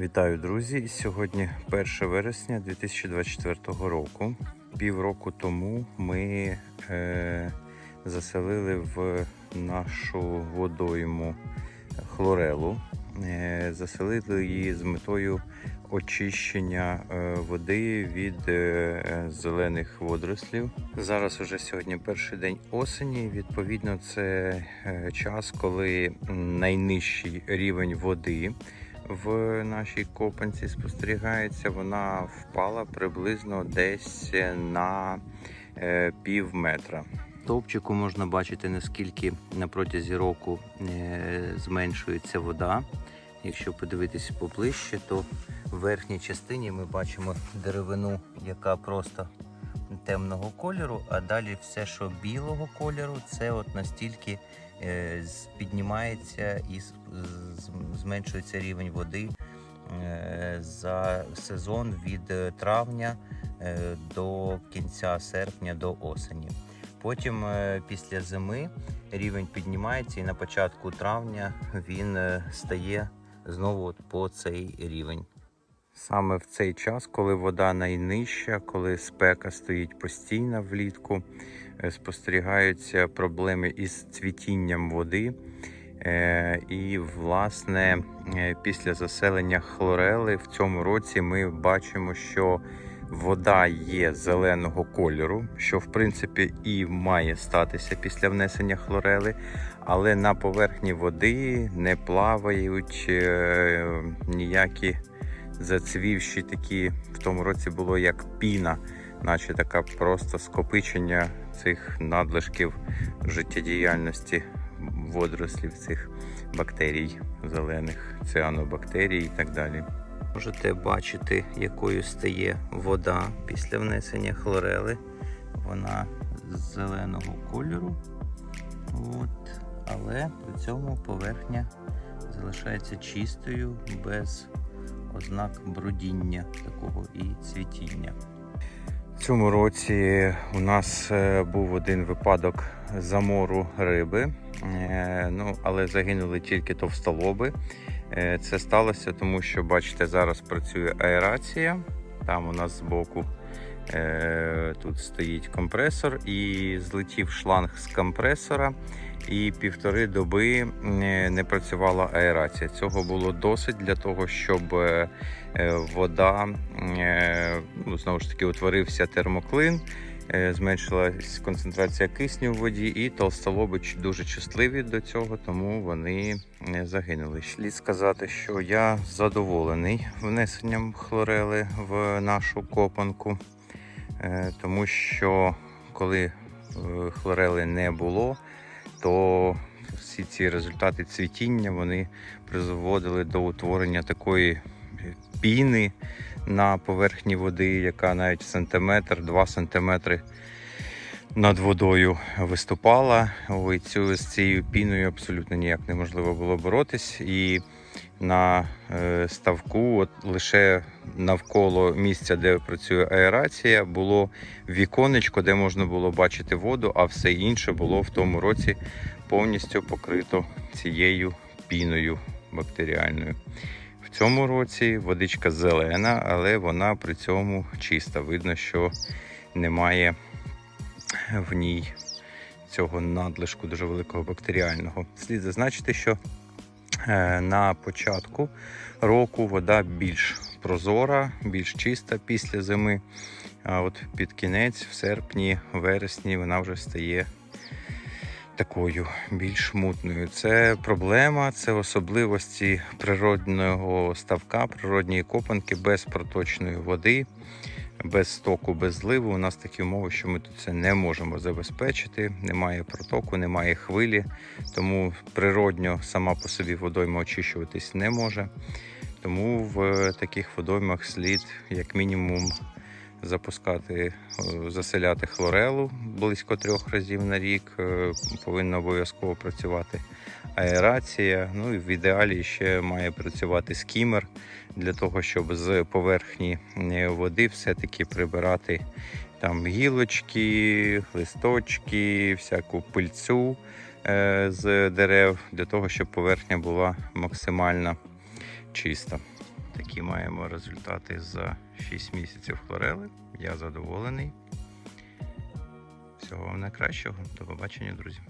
Вітаю, друзі! Сьогодні 1 вересня 2024 року. Півроку тому ми е, заселили в нашу водойму хлорелу. Е, заселили її з метою очищення е, води від е, зелених водорослів. Зараз уже сьогодні перший день осені. Відповідно, це е, час, коли найнижчий рівень води в нашій копанці спостерігається. Вона впала приблизно десь на е, пів метра. Товпчику можна бачити, наскільки на протязі року е, зменшується вода. Якщо подивитися поближче, то в верхній частині ми бачимо деревину, яка просто темного кольору, а далі все, що білого кольору, це от настільки піднімається і зменшується рівень води е, за сезон від е, травня е, до кінця серпня до осені. Потім е, після зими рівень піднімається і на початку травня він е, стає знову по цей рівень. Саме в цей час, коли вода найнижча, коли спека стоїть постійно влітку, е, спостерігаються проблеми із цвітінням води. Е, І, власне, е, після заселення хлорели в цьому році ми бачимо, що вода є зеленого кольору, що в принципі і має статися після внесення хлорели, але на поверхні води не плавають ніякі зацвівші такі в тому році було як піна, наче така просто скопичення цих надлишків життєдіяльності водорослів, цих бактерій зелених, цианобактерій і так далі. Можете бачити, якою стає вода після внесення хлорели. Вона зеленого кольору. От. Але при цьому поверхня залишається чистою, без ознак брудіння такого і цвітіння. В цьому році у нас е, був один випадок замору риби, Е, ну, але загинули тільки товстолоби. Е, Це сталося тому, що бачите, зараз працює аерація. Там у нас збоку тут стоїть компресор, і злетів шланг з компресора, і півтори доби е, не працювала аерація. Цього було досить для того, щоб е, е, вода ну, знову ж таки утворився термоклин. Зменшилась концентрація кисню в воді, і толстолоби дуже чутливі до цього, тому вони загинули. Слід сказати, що я задоволений внесенням хлорели в нашу копанку, тому що коли е, хлорели не було, то всі ці результати цвітіння вони призводили до утворення такої піни на поверхні води, яка навіть сантиметр, два сантиметри над водою виступала. Ой, цю, з цією піною абсолютно ніяк неможливо було боротись. І на е, ставку, от лише навколо місця, де працює аерація, було віконечко, де можна було бачити воду, а все інше було в тому році повністю покрито цією піною бактеріальною. В цьому році водичка зелена, але вона при цьому чиста. Видно, що немає в ній цього надлишку дуже великого бактеріального. Слід зазначити, що е, на початку року вода більш прозора, більш чиста після зими. А от під кінець, в серпні, вересні, вона вже стає такою більш мутною. Це проблема, це особливості природного ставка, природньої копанки без проточної води, без стоку, без зливу. У нас такі умови, що ми тут це не можемо забезпечити. Немає протоку, немає хвилі, тому природньо сама по собі водойма очищуватись не може. Тому в таких водоймах слід, як мінімум, запускати, е, заселяти хлорелу близько трьох разів на рік. Е, Повинна обов'язково працювати аерація. Ну і в ідеалі ще має працювати скімер для того, щоб з поверхні е, води все-таки прибирати там гілочки, листочки, всяку пильцю з дерев, для того, щоб поверхня була максимально чиста. Такі маємо результати за 6 місяців хлорели. Я задоволений. Всього вам найкращого. До побачення, друзі.